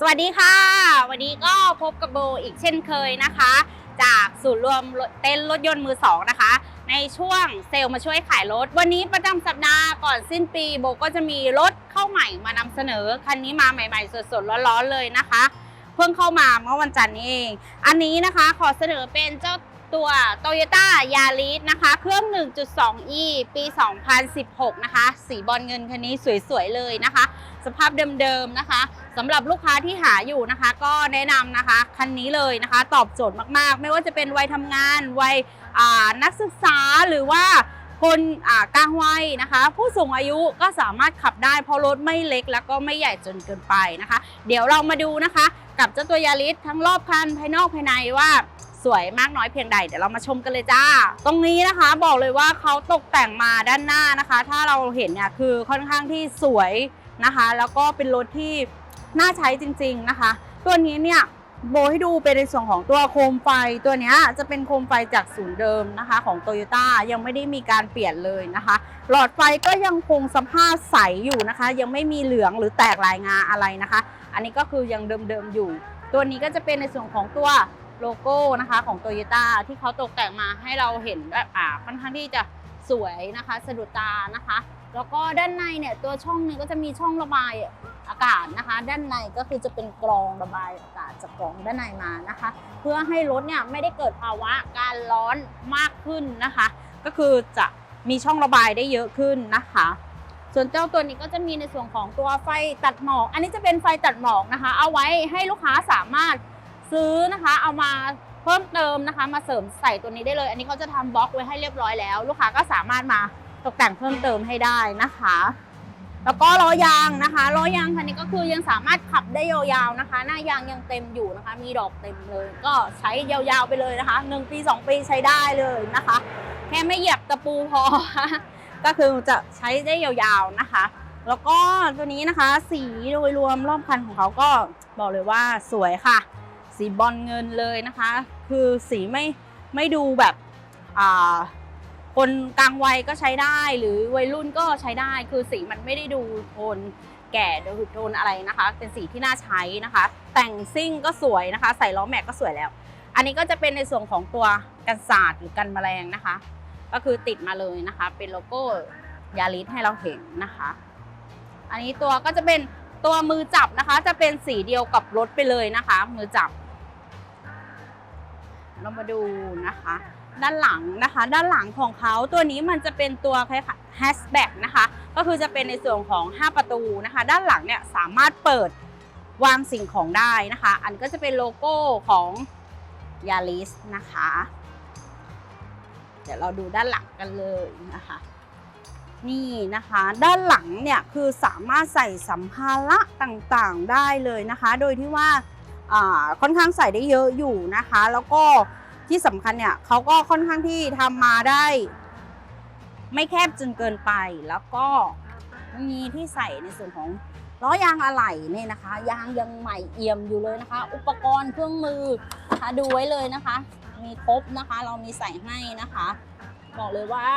สวัสดีค่ะ วันนี้ก็พบกับโบอีกเช่นเคยนะคะ จากศูนย์รวมเต้นรถยนต์มือสองนะคะ ในช่วงเซลล์มาช่วยขายรถ วันนี้ประจำสัปดาห์ก่อนสิ้นปีโบก็จะมีรถเข้าใหม่มานำเสนอ คันนี้มาใหม่ ๆ สดๆร้อนๆเลยนะคะ เพิ่งเข้ามาเมื่อวันจันทร์นี้เอง อันนี้นะคะขอเสนอเป็นเจ้าตัว Toyota Yaris นะคะ เครื่อง 1.2e ปี 2016 นะคะ สีบอลเงินคันนี้สวยๆเลยนะคะ สภาพเดิมๆนะคะ สำหรับลูกค้าที่หาอยู่นะคะ ก็แนะนำนะคะคันนี้เลยนะคะ ตอบโจทย์มากๆ ไม่ว่าจะเป็นวัยทำงานวัยนักศึกษาหรือว่าคนกลางวัยนะคะ ผู้สูงอายุก็สามารถขับได้เพราะรถไม่เล็กแล้วก็ไม่ใหญ่จนเกินไปนะคะ เดี๋ยวเรามาดูนะคะ กับเจ้าตัวยาริสทั้งรอบคันภายนอกภายในว่าสวยมากน้อยเพียงใดเดี๋ยวเรามาชมกันเลยจ้า ตรงนี้นะคะบอกเลยว่าเขาตกแต่งมาด้านหน้านะคะ ถ้าเราเห็นเนี่ยคือค่อนข้างที่สวยนะคะ แล้วก็เป็นรถที่ น่าใช้จริงๆนะคะ ตัวนี้เนี่ยโบให้ดูเป็นในส่วนของตัวโคมไฟตัวนี้จะเป็นโคมไฟจากศูนย์เดิมนะคะของ t o y ยต้ยังไม่ได้มีการเปลี่ยนเลยนะคะ หลอดไฟก็ยังคงสภาพใสอยู่นะคะ ยังไม่มีเหลืองหรือแตกลายงาอะไรนะคะ อันนี้ก็คือยังเดิมๆอยู่ ตัวนี้ก็จะเป็นในส่วนของตัวโลโก้นะคะของ t o y ยต้ที่เขาตกแต่งมาให้เราเห็นแบบอ่าค่อนข้างที่จะสวยนะคะสะดุดตานะคะ แล้วก็ด้านในเนี่ยตัวช่องนึงก็จะมีช่องระบาย อากาศนะคะ ด้านในก็คือจะเป็นกรองระบายอากาศจากกรองด้านในมานะคะ เพื่อให้รถเนี่ยไม่ได้เกิดภาวะการร้อนมากขึ้นนะคะ ก็คือจะมีช่องระบายได้เยอะขึ้นนะคะ ส่วนเจ้าตัวนี้ก็จะมีในส่วนของตัวไฟตัดหมอก อันนี้จะเป็นไฟตัดหมอกนะคะ เอาไว้ให้ลูกค้าสามารถซื้อนะคะ เอามาเพิ่มเติมนะคะ มาเสริมใส่ตัวนี้ได้เลย อันนี้เขาจะทำบล็อกไว้ให้เรียบร้อยแล้ว ลูกค้าก็สามารถมาตกแต่งเพิ่มเติมให้ได้นะคะ แล้วก็ล้อยางนะคะล้อยางคันนี้ก็คือยังสามารถขับได้ยาวๆนะคะ หน้ายางยังเต็มอยู่นะคะ มีดอกเต็มเลย ก็ใช้ยาวๆไปเลยนะคะหนึ่งปีสองปีใช้ได้เลยนะคะ แค่ไม่เหยียบตะปูพอ ก็คือจะใช้ได้ยาวๆนะคะ แล้วก็ตัวนี้นะคะ สีโดยรวมรอบคันของเขาก็บอกเลยว่าสวยค่ะ สีบอลเงินเลยนะคะ คือสีไม่ไม่ดูแบบอ่า คนกลางวัยก็ใช้ได้หรือวัยรุ่นก็ใช้ได้คือสีมันไม่ได้ดูโทนแก่หรือโทนอะไรนะคะ เป็นสีที่น่าใช้นะคะ แต่งซิ่งก็สวยนะคะ ใส่ล้อแม็กก็สวยแล้ว อันนี้ก็จะเป็นในส่วนของตัวกันศาสตร์หรือกันแมลงนะคะ ก็คือติดมาเลยนะคะ เป็นโลโก้ยาริสให้เราเห็นนะคะ อันนี้ตัวก็จะเป็นตัวมือจับนะคะ จะเป็นสีเดียวกับรถไปเลยนะคะ มือจับ เรามาดูนะคะ ด้านหลังนะคะ ด้านหลังของเขาตัวนี้มันจะเป็นตัวคล้ายๆแฮชแบ็กนะคะ ก็คือจะเป็นในส่วนของ 5 ประตูนะคะ ด้านหลังเนี่ยสามารถเปิดวางสิ่งของได้นะคะ อันก็จะเป็นโลโก้ของยา r ิสนะคะ เดี๋ยวเราดูด้านหลังกันเลยนะคะ นี่นะคะ ด้านหลังเนี่ยคือสามารถใส่สัมภาระต่างๆได้เลยนะคะ โดยที่ว่า ค่อนข้างใส่ได้เยอะอยู่นะคะ แล้วก็ที่สำคัญเนี่ยเขาก็ค่อนข้างที่ทำมาได้ ไม่แคบจนเกินไปแล้วก็มีที่ใส่ในส่วนของล้อยางอะไหล่เนี่ยนะคะ ยางยังใหม่เอี่ยมอยู่เลยนะคะ อุปกรณ์เครื่องมือนะคะดูไว้เลยนะคะ มีครบนะคะ เรามีใส่ให้นะคะ บอกเลยว่า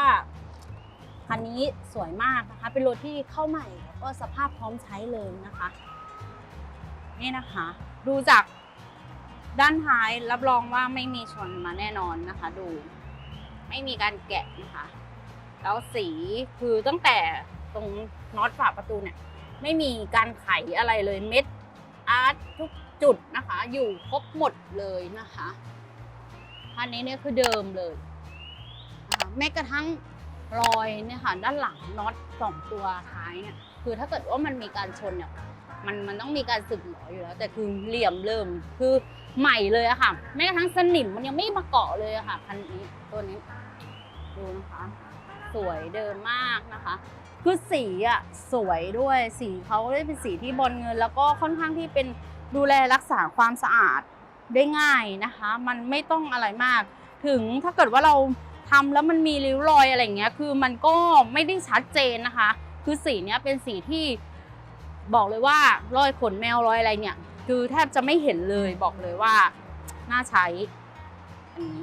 คันนี้สวยมากนะคะ เป็นรถที่เข้าใหม่แล้วก็สภาพพร้อมใช้เลยนะคะ นี่นะคะ ดูจากด้านท้ายรับรองว่าไม่มีชนมาแน่นอนนะคะ ดู ไม่มีการแกะนะคะ แล้วสีคือตั้งแต่ตรงน็อตฝาประตูเนี่ย ไม่มีการไขอะไรเลยเม็ดอาร์ตทุกจุดนะคะ อยู่ครบหมดเลยนะคะคันนี้เนี่ยคือเดิมเลยนะคะแม้กระทั่งรอยเนี่ยค่ะด้านหลังน็อตสองตัวท้ายเนี่ยคือถ้าเกิดว่ามันมีการชนเนี่ย มันมันต้องมีการสึกหรออยู่แล้ว แต่คือเหลี่ยมเริ่มคือใหม่เลยอะค่ะแม้กระทั่งสนิมมันยังไม่มาเกาะเลยอะค่ะคันนี้ตัวนี้ดูนะคะ สวยเดิมมากนะคะคือสีอะสวยด้วยสีเขาได้เป็นสีที่บอลเงิน แล้วก็ค่อนข้างที่เป็นดูแลรักษาความสะอาดได้ง่ายนะคะ มันไม่ต้องอะไรมาก ถึงถ้าเกิดว่าเราทำแล้วมันมีริ้วรอยอะไรเงี้ย คือมันก็ไม่ได้ชัดเจนนะคะ คือสีเนี้ยเป็นสีที่ บอกเลยว่ารอยขนแมวรอยอะไรเนี่ย คือแทบจะไม่เห็นเลยบอกเลยว่าน่าใช้อันนี้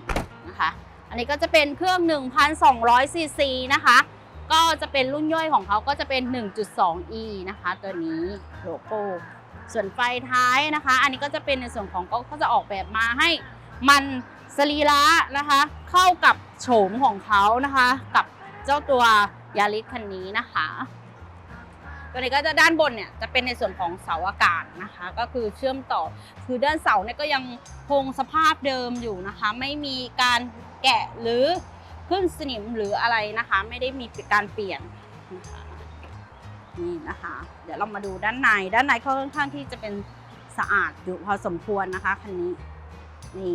นะคะ อันนี้ก็จะเป็นเครื่อง 1,200ซีซีนะคะ ก็จะเป็นรุ่นย่อยของเขาก็จะเป็น 1.2e นะคะ ตัวนี้โลโก้ส่วนไฟท้ายนะคะ อันนี้ก็จะเป็นในส่วนของก็ก็จะออกแบบมาให้มันสรีระนะคะ เข้ากับโฉมของเขานะคะ กับเจ้าตัวยาริสคันนี้นะคะ ตัวนี้ก็จะด้านบนเนี่ยจะเป็นในส่วนของเสาอากาศนะคะ ก็คือเชื่อมต่อคือด้านเสาเนี่ยก็ยังคงสภาพเดิมอยู่นะคะ ไม่มีการแกะหรือขึ้นสนิมหรืออะไรนะคะ ไม่ได้มีการเปลี่ยนนะคะนี่นะคะ เดี๋ยวเรามาดูด้านในด้านในเขาค่อนข้างที่จะเป็นสะอาดอยู่พอสมควรนะคะคันนี้นี่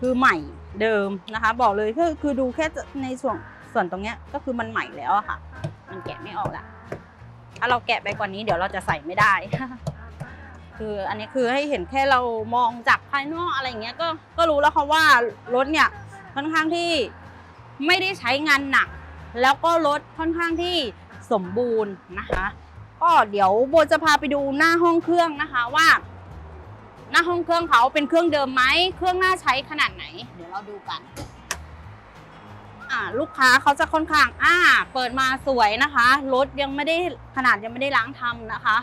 คือใหม่เดิมนะคะ บอกเลยคือคือดูแค่ในส่วนส่วนตรงเนี้ยก็คือมันใหม่แล้วอะค่ะ มันแกะไม่ออกละ ถ้าเราแกะไปกว่านี้เดี๋ยวเราจะใส่ไม่ได้ คืออันนี้คือให้เห็นแค่เรามองจากภายนอกอะไรอย่างเงี้ยก็ก็รู้แล้วค่ะว่ารถเนี่ยค่อนข้างที่ไม่ได้ใช้งานหนัก แล้วก็รถค่อนข้างที่สมบูรณ์นะคะ ก็เดี๋ยวโบจะพาไปดูหน้าห้องเครื่องนะคะว่า หน้าห้องเครื่องเขาเป็นเครื่องเดิมไหมเครื่องน่าใช้ขนาดไหน เดี๋ยวเราดูกัน ลูกค้าเขาจะค่อนข้างอ่าเปิดมาสวยนะคะรถยังไม่ได้ขนาดยังไม่ได้ล้างทำนะคะ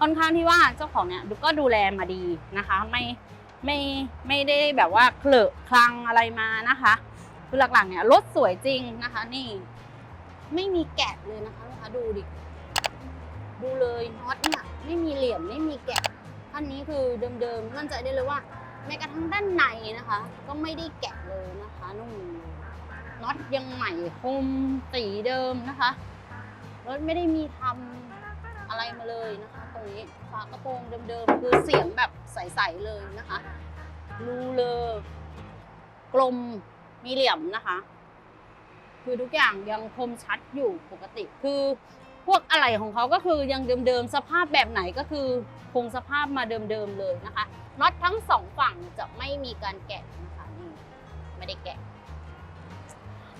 ค่อนข้างที่ว่าเจ้าของเนี่ยก็ดูแลมาดีนะคะ ไม่ไม่ไม่ได้แบบว่าเคลอะคลังอะไรมานะคะคือหลักๆเนี่ยรถสวยจริงนะคะ นี่ ไม่มีแกะเลยนะคะลูกค้าดูดิดูเลยน็อตเนี่ยไม่มีเหลี่ยมไม่มีแกะอันนี้คือเดิมๆมั่นใจได้เลยว่าแม้กระทั่งด้านในนะคะ ก็ไม่ได้แกะเลยนะคะนุ่มเลย น็อตยังใหม่คมสีเดิมนะคะ รถไม่ได้มีทำอะไรมาเลยนะคะ ตรงนี้ฝากระโปรงเดิมๆ คือเสียงแบบใสๆเลยนะคะรูเลอกลมมีเหลี่ยมนะคะ คือทุกอย่างยังคมชัดอยู่ปกติ คือพวกอะไรของเขาก็คือยังเดิมๆ สภาพแบบไหนก็คือคงสภาพมาเดิมๆเลยนะคะน็อตทั้งสองฝั่งจะไม่มีการแกะนะคะนี่ไม่ได้แกะ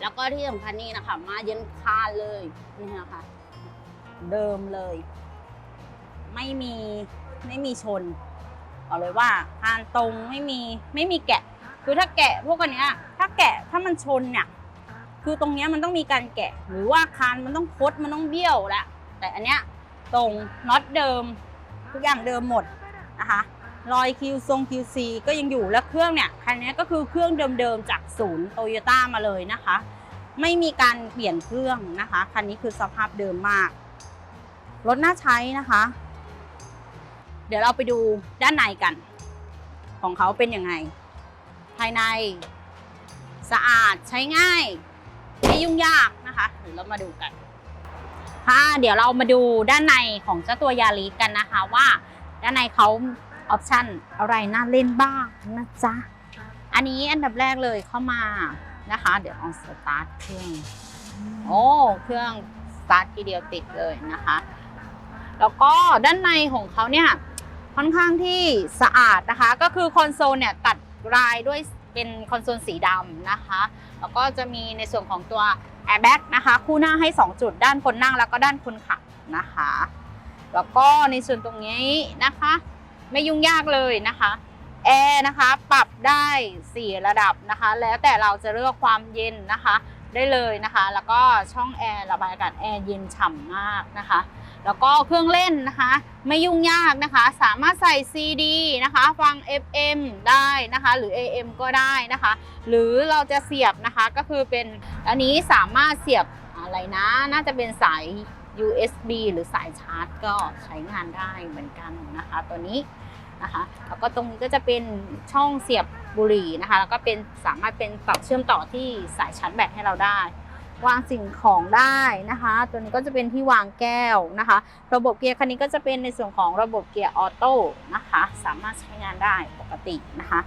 แล้วก็ที่สำคัญนี่นะคะ มาเย็นคาเลยนี่นะคะ เดิมเลย ไม่มีไม่มีชนบอกเลยว่าคานตรงไม่มีไม่มีแกะ คือถ้าแกะพวกอันเนี้ยถ้าแกะถ้ามันชนเนี่ยคือตรงเนี้ยมันต้องมีการแกะ หรือว่าคานมันต้องคดมันต้องเบี้ยวแหละแต่อันเนี้ยตรงน็อตเดิมทุกอย่างเดิมหมดนะคะ รอยคิวทรง QC ก็ยังอยู่และเครื่องเนี่ยคันนี้ก็คือเครื่องเดิมๆจากศูนย์โตโยต้ามาเลยนะคะ ไม่มีการเปลี่ยนเครื่องนะคะคันนี้คือสภาพเดิมมากรถน่าใช้นะคะ เดี๋ยวเราไปดูด้านในกัน ของเขาเป็นยังไง ภายในสะอาดใช้ง่าย ไม่ยุ่งยากนะคะเดี๋ยวเรามาดูกันค่ะเดี๋ยวเรามาดูด้านในของเจ้าตัวยาริกันนะคะว่า ด้านในเขา ออปชันอะไรน่าเล่นบ้างนะจ๊ะ อันนี้อันดับแรกเลยเข้ามานะคะ เดี๋ยวลองสตาร์ทเครื่อง โอ้ เครื่องสตาร์ททีเดียวติดเลยนะคะ แล้วก็ด้านในของเขาเนี่ยค่อนข้างที่สะอาดนะคะ ก็คือคอนโซลเนี่ยตัดลายด้วยเป็นคอนโซลสีดำนะคะ แล้วก็จะมีในส่วนของตัวแอร์แบ็กนะคะ คู่หน้าให้ 2 จุดด้านคนนั่งแล้วก็ด้านคนขับนะคะ แล้วก็ในส่วนตรงนี้นะคะ ไม่ยุ่งยากเลยนะคะ แอร์นะคะปรับได้ 4 ระดับนะคะ แล้วแต่เราจะเลือกความเย็นนะคะ ได้เลยนะคะ แล้วก็ช่องแอร์ระบายอากาศแอร์เย็นฉ่ำมากนะคะ แล้วก็เครื่องเล่นนะคะ ไม่ยุ่งยากนะคะ สามารถใส่ CD นะคะ ฟัง FM ได้นะคะ หรือ AM ก็ได้นะคะ หรือเราจะเสียบนะคะก็คือเป็นอันนี้สามารถเสียบอะไรนะ น่าจะเป็นสาย USB หรือสายชาร์จก็ใช้งานได้เหมือนกันนะคะตัวนี้นะคะแล้วก็ตรงนี้ก็จะเป็นช่องเสียบบุหรี่นะคะ แล้วก็เป็นสามารถเป็นปรับเชื่อมต่อที่สายชาร์จแบตให้เราได้ วางสิ่งของได้นะคะ ตัวนี้ก็จะเป็นที่วางแก้วนะคะ ระบบเกียร์คันนี้ก็จะเป็นในส่วนของระบบเกียร์ออโต้นะคะ สามารถใช้งานได้ปกตินะคะ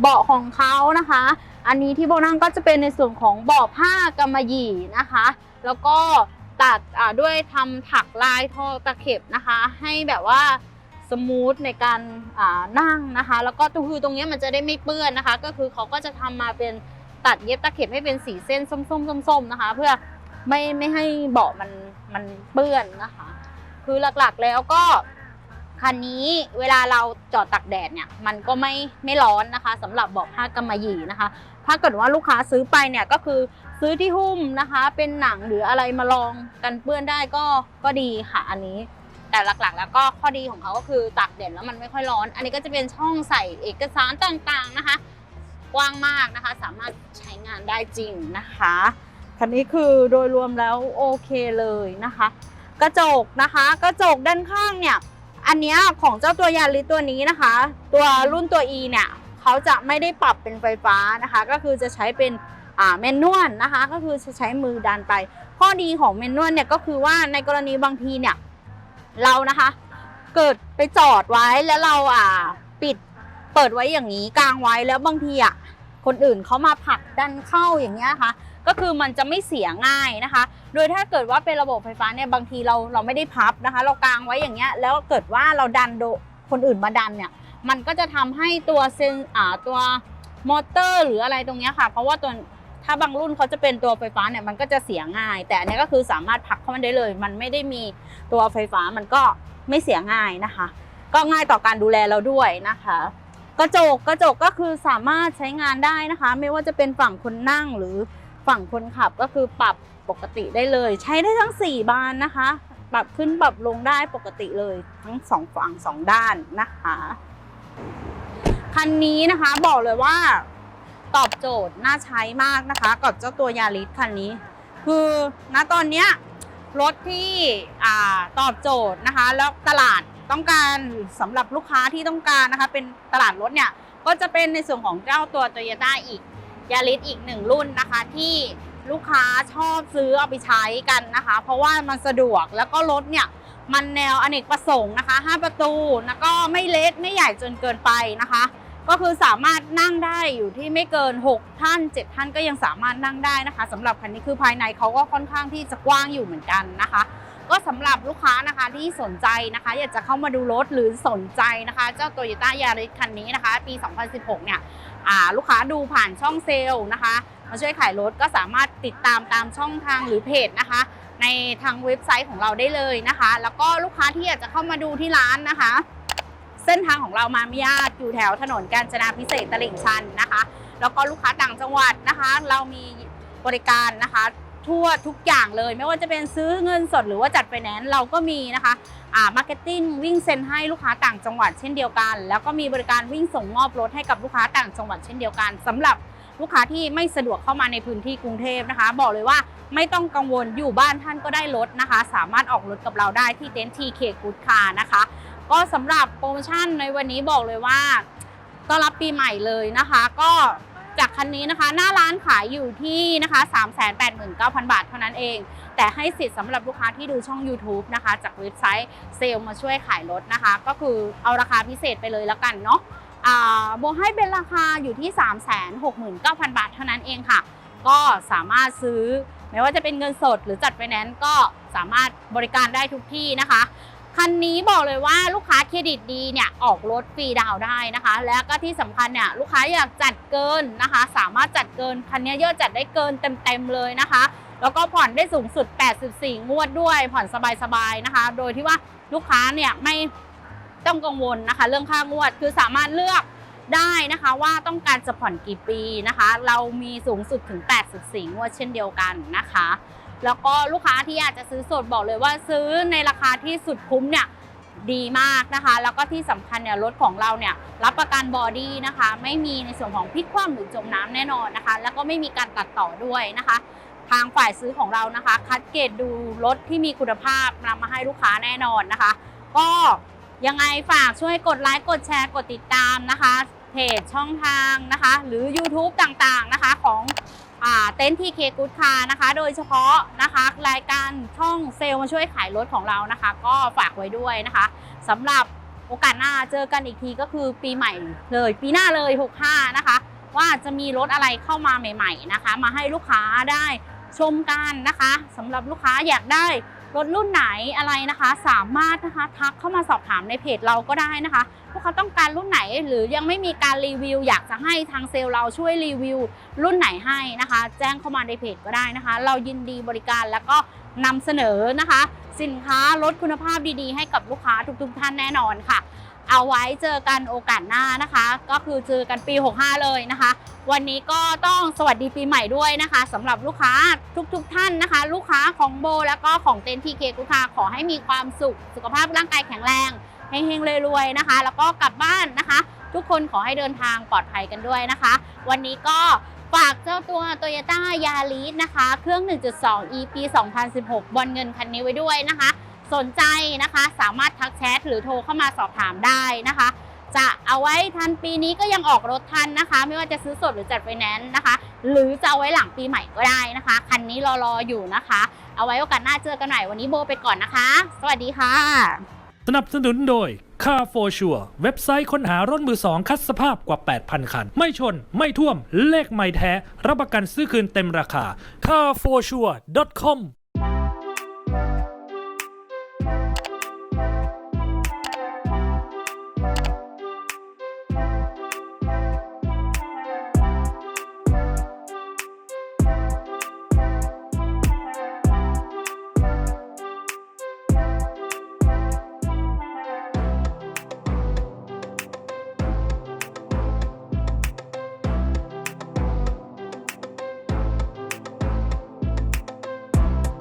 เบาะของเขานะคะ อันนี้ที่โบนั่งก็จะเป็นในส่วนของเบาะผ้ากำมะหยี่นะคะ แล้วก็ ตัดด้วยทำถักลายทอตะเข็บนะคะ ให้แบบว่าสมูทในการนั่งนะคะ แล้วก็ตคือตรงเนี้ยมันจะได้ไม่เปื้อนนะคะ ก็คือเขาก็จะทำมาเป็นตัดเย็บตะเข็บให้เป็นสีเส้นส้มๆๆๆนะคะ เพื่อไม่ไม่ให้เบาะมันมันเปื้อนนะคะ คือหลักๆแล้วก็ คันนี้เวลาเราจอดตักแดดเนี่ยมันก็ไม่ไม่ร้อนนะคะสำหรับเบาะผ้ากำมะหยี่นะคะ ถ้าเกิดว่าลูกค้าซื้อไปเนี่ยก็คือซื้อที่หุ้มนะคะ เป็นหนังหรืออะไรมาลองกันเปื้อนได้ก็ก็ดีค่ะอันนี้ แต่หลักๆ แล้วก็ข้อดีของเขาก็คือตากแดดแล้วมันไม่ค่อยร้อน อันนี้ก็จะเป็นช่องใส่เอกสารต่างๆนะคะ กว้างมากนะคะ สามารถใช้งานได้จริงนะคะคันนี้คือโดยรวมแล้วโอเคเลยนะคะ กระจกนะคะ กระจกด้านข้างเนี่ย อันเนี้ยของเจ้าตัวยาริตัวนี้นะคะ ตัวรุ่นตัว E เนี่ยเขาจะไม่ได้ปรับเป็นไฟฟ้านะคะ ก็คือจะใช้เป็นอ่าแมนนวลนะคะ ก็คือจะใช้มือดันไป ข้อดีของแมนนวลเนี่ยก็คือว่าในกรณีบางทีเนี่ยเรานะคะ เกิดไปจอดไว้แล้วเราอ่าปิดเปิดไว้อย่างนี้กลางไว้แล้วบางทีอะคนอื่นเขามาผลักดันเข้าอย่างเงี้ยนะคะ ก็คือมันจะไม่เสียง่ายนะคะ โดยถ้าเกิดว่าเป็นระบบไฟฟ้าเนี่ยบางทีเราเราไม่ได้พับนะคะ เรากางไว้อย่างเงี้ยแล้วเกิดว่าเราดันโดคนอื่นมาดันเนี่ยมันก็จะทำให้ตัวเซนอ่าตัวมอเตอร์หรืออะไรตรงเนี้ยค่ะ เพราะว่าตัวถ้าบางรุ่นเขาจะเป็นตัวไฟฟ้าเนี่ยมันก็จะเสียง่าย แต่อันนี้ก็คือสามารถผลักเข้ามาได้เลย มันไม่ได้มีตัวไฟฟ้ามันก็ไม่เสียง่ายนะคะ ก็ง่ายต่อการดูแลเราด้วยนะคะ กระจกกระจกก็คือสามารถใช้งานได้นะคะ ไม่ว่าจะเป็นฝั่งคนนั่งหรือ ฝั่งคนขับก็คือปรับปกติได้เลย ใช้ได้ทั้ง 4 บานนะคะ ปรับขึ้นปรับลงได้ปกติเลยทั้งสองฝั่งสองด้านนะคะคันนี้นะคะบอกเลยว่าตอบโจทย์น่าใช้มากนะคะ กับเจ้าตัวยาริสคันนี้ คือณตอนเนี้ยรถที่ตอบโจทย์นะคะ แล้วตลาดต้องการสำหรับลูกค้าที่ต้องการนะคะ เป็นตลาดรถเนี่ยก็จะเป็นในส่วนของเจ้าตัว t o y ยต้อีก ยาริสอีกหนึ่งรุ่นนะคะที่ลูกค้าชอบซื้อเอาไปใช้กันนะคะ เพราะว่ามันสะดวกแล้วก็รถเนี่ยมันแนวอเนกประสงค์นะคะ 5 ประตูแล้วก็ไม่เล็กไม่ใหญ่จนเกินไปนะคะ ก็คือสามารถนั่งได้อยู่ที่ไม่เกิน 6 ท่าน 7 ท่านก็ยังสามารถนั่งได้นะคะสำหรับคันนี้คือภายในเขาก็ค่อนข้างที่จะกว้างอยู่เหมือนกันนะคะ ก็สำหรับลูกค้านะคะที่สนใจนะคะ อยากจะเข้ามาดูรถหรือสนใจนะคะ เจ้า Toyota Yaris คันนี้นะคะ ปี 2016 เนี่ย ลูกค้าดูผ่านช่องเซลล์นะคะ มาช่วยขายรถก็สามารถติดตามตามช่องทางหรือเพจนะคะ ในทางเว็บไซต์ของเราได้เลยนะคะ แล้วก็ลูกค้าที่อยากจะเข้ามาดูที่ร้านนะคะ เส้นทางของเรามาไม่ยากอยู่แถวถนนกาญจนาพิเศษตลิ่งชันนะคะ แล้วก็ลูกค้าต่างจังหวัดนะคะ เรามีบริการนะคะ ทั่วทุกอย่างเลย ไม่ว่าจะเป็นซื้อเงินสดหรือว่าจัดไฟแนนซ์เราก็มีนะคะอ่ามาร์เก็ตติ้งวิ่งเซ็นให้ลูกค้าต่างจังหวัดเช่นเดียวกัน แล้วก็มีบริการวิ่งส่งมอบรถให้กับลูกค้าต่างจังหวัดเช่นเดียวกันสำหรับลูกค้าที่ไม่สะดวกเข้ามาในพื้นที่กรุงเทพนะคะ บอกเลยว่าไม่ต้องกังวลอยู่บ้านท่านก็ได้รถนะคะ สามารถออกรถกับเราได้ที่เต็นท์ TK Good Car นะคะ ก็สำหรับโปรโมชั่นในวันนี้บอกเลยว่าต้อนรับปีใหม่เลยนะคะ ก็ จากคันนี้นะคะ หน้าร้านขายอยู่ที่นะคะ 389,000 บาทเท่านั้นเอง แต่ให้สิทธิ์สำหรับลูกค้าที่ดูช่อง YouTube นะคะ จากเว็บไซต์เซลมาช่วยขายรถนะคะ ก็คือเอาราคาพิเศษไปเลยแล้วกันเนาะโบให้เป็นราคาอยู่ที่ 369,000 บาทเท่านั้นเองค่ะ ก็สามารถซื้อไม่ว่าจะเป็นเงินสดหรือจัดไฟแนนซ์ก็สามารถบริการได้ทุกที่นะคะ คันนี้บอกเลยว่าลูกค้าเครดิตดีเนี่ยออกรถฟรีดาวได้นะคะ แล้วก็ที่สำคัญเนี่ยลูกค้าอยากจัดเกินนะคะ สามารถจัดเกินคันนี้ยอดจัดได้เกินเต็มๆเลยนะคะ แล้วก็ผ่อนได้สูงสุด 84 งวดด้วยผ่อนสบายๆนะคะ โดยที่ว่าลูกค้าเนี่ยไม่ต้องกังวลนะคะ เรื่องค่างวดคือสามารถเลือกได้นะคะว่าต้องการจะผ่อนกี่ปีนะคะ เรามีสูงสุดถึง 84 งวดเช่นเดียวกันนะคะ แล้วก็ลูกค้าที่อยากจะซื้อสดบอกเลยว่าซื้อในราคาที่สุดคุ้มเนี่ยดีมากนะคะ แล้วก็ที่สำคัญเนี่ยรถของเราเนี่ยรับประกันบอดี้นะคะ ไม่มีในส่วนของพลิกคว่ำหรือจมน้ำแน่นอนนะคะ แล้วก็ไม่มีการตัดต่อด้วยนะคะ ทางฝ่ายซื้อของเรานะคะ คัดเกรดดูรถที่มีคุณภาพนำมาให้ลูกค้าแน่นอนนะคะ ก็ยังไงฝากช่วยกดไลค์กดแชร์กดติดตามนะคะเพจช่องทางนะคะ หรือ YouTube ต่างๆนะคะของ เต็นท์ทีเคกูดคานะคะ โดยเฉพาะนะคะรายการช่องเซลล์มาช่วยขายรถของเรานะคะ ก็ฝากไว้ด้วยนะคะสำหรับโอกาสหน้าเจอกันอีกทีก็คือปีใหม่เลย ปีหน้าเลย 65 นะคะ ว่าจะมีรถอะไรเข้ามาใหม่ ๆนะคะ มาให้ลูกค้าได้ชมกันนะคะสำหรับลูกค้าอยากได้ รถรุ่นไหนอะไรนะคะ สามารถนะคะทักเข้ามาสอบถามในเพจเราก็ได้นะคะพวกเขาต้องการรุ่นไหนหรือยังไม่มีการรีวิว อยากจะให้ทางเซลล์เราช่วยรีวิว รุ่นไหนให้นะคะ แจ้งเข้ามาในเพจก็ได้นะคะ เรายินดีบริการแล้วก็นำเสนอนะคะ สินค้ารถคุณภาพดีๆ ให้กับลูกค้าทุกๆท่านแน่นอนค่ะ เอาไว้เจอกันโอกาสหน้านะคะ ก็คือเจอกันปี 65 เลยนะคะ วันนี้ก็ต้องสวัสดีปีใหม่ด้วยนะคะสำหรับลูกค้าทุกๆทท่านนะคะ ลูกค้าของโบแล้วก็ของเต็นทีเคกุคาขอให้มีความสุข สุขภาพร่างกายแข็งแรงเฮงๆรวยๆนะคะ แล้วก็กลับบ้านนะคะ ทุกคนขอให้เดินทางปลอดภัยกันด้วยนะคะ วันนี้ก็ฝากเจ้าตัว Toyota Yaris นะคะ เครื่อง 1.2 EP 2016 บอลเงินคันนี้ไว้ด้วยนะคะ สนใจนะคะ สามารถทักแชทหรือโทรเข้ามาสอบถามได้นะคะ จะเอาไว้ทันปีนี้ก็ยังออกรถทันนะคะ ไม่ว่าจะซื้อสดหรือจัดไฟแนนซ์นะคะ หรือจะเอาไว้หลังปีใหม่ก็ได้นะคะ คันนี้รอๆอยู่นะคะ เอาไว้โอกาสหน้าเจอกันใหม่วันนี้โบไปก่อนนะคะ สวัสดีค่ะ สนับสนุนโดย Car for Sure เว็บไซต์ค้นหารถมือสองคัดสภาพกว่า 8,000 คัน ไม่ชน ไม่ท่วม เลขไม่แท้ รับประกันซื้อคืนเต็มราคา carforsure.com